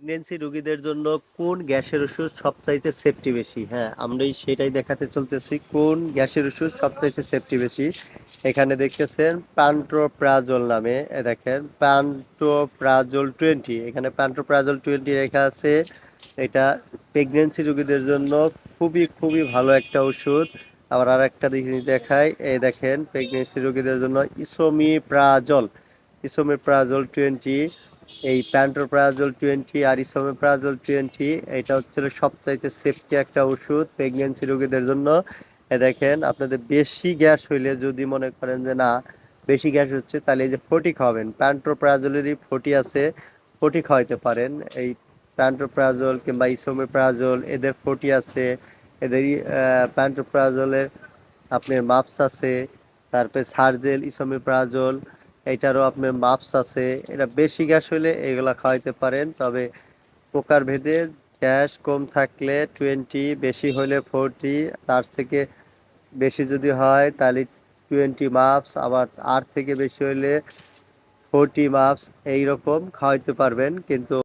Pregnancy রোগীদের জন্য কোন গ্যাসের ওষুধ সবচাইতে সেফটি বেশি? হ্যাঁ আমরা সেটাই দেখাতে চলতেছি কোন গ্যাসের ওষুধ সবচাইতে সেফটি বেশি। এখানে দেখতেছেন প্যান্টোপ্রাজল নামে দেখেন, প্যান্টোপ্রাজল টোয়েন্টি এখানে প্যান্টোপ্রাজল টোয়েন্টি লেখা আছে। এটা প্রেগনেন্সি রোগীদের জন্য খুবই খুবই ভালো একটা ওষুধ। আবার আর একটা জিনিস দেখাই এই দেখেন প্রেগনেন্সি রোগীদের জন্য ইসোমিপ্রাজল ইসোমিপ্রাজল টোয়েন্টি এই প্যান্টোপ্রাজল টোয়েন্টি আর ইসোমিপ্রাজল টোয়েন্টি এটা হচ্ছে সবচাইতে সেফটি একটা ওষুধ প্রেগনেন্সি রোগীদের জন্য। এ দেখেন, আপনাদের বেশি গ্যাস হইলে যদি মনে করেন যে না, বেশি গ্যাস হচ্ছে, তাহলে এই যে ফটি খাওয়াবেন প্যান্টোপ্রাজলেরই ফটি আছে, ফটি খাওয়াইতে পারেন। এই প্যান্টোপ্রাজল কিংবা ইসোমিপ্রাজল এদের ফটি আছে, এদের প্যান্টোপ্রাজলের আপনার মাপস আছে, তারপরে সার্জেল ইসোমিপ্রাজল এটারও আপনার মাপস আছে। এটা বেশি গ্যাস হলে এগুলা খাওয়াইতে পারেন, তবে প্রকার ভেদে গ্যাস কম থাকলে টোয়েন্টি, বেশি হলে ফোরটি, তার থেকে বেশি যদি হয় তাহলে টোয়েন্টি মাপস, আবার আর থেকে বেশি হলে ফোরটি মাপস, এইরকম খাওয়াইতে পারবেন, কিন্তু